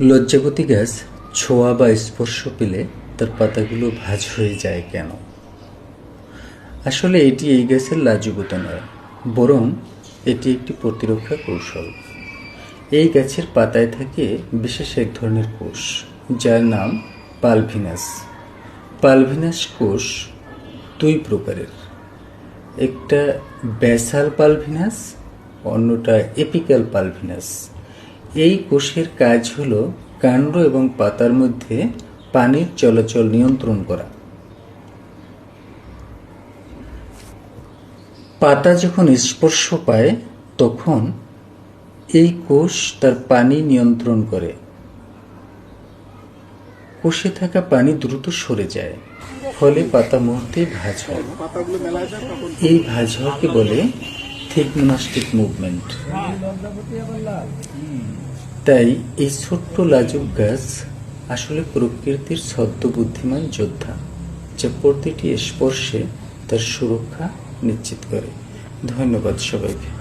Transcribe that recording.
লজ্জাবতী গাছ ছোঁয়া বা স্পর্শ পেলে তার পাতাগুলো ভাজ হয়ে যায় কেন? আসলে এটি এই গাছের লাজুকতা নয়, বরং এটি একটি প্রতিরক্ষা কৌশল। এই গাছের পাতায় থাকে বিশেষ এক ধরনের কোষ, যার নাম পালভিনাস। পালভিনাস কোষ দুই প্রকারের, একটা ব্যাসাল পালভিনাস, অন্যটা এপিক্যাল পালভিনাস। এই কোষের কাজ হলো কাণ্ড এবং পাতার মধ্যে পানির চলাচল নিয়ন্ত্রণ করা। পাতা যখন স্পর্শ পায়, তখন এই কোষ তার পানি নিয়ন্ত্রণ করে। কোষে থাকা পানি দ্রুত সরে যায়, ফলে পাতা মুহূর্তেই ভাজ হয়। এই ভাজ হওয়াকে বলে থিকমোনাস্টিক মুভমেন্ট তাই এই ছোট্ট লাজুক গাছ আসলে প্রকৃতির ছদ্ম বুদ্ধিমান যোদ্ধা, যা প্রতিটি স্পর্শে তার সুরক্ষা নিশ্চিত করে। ধন্যবাদ সবাইকে।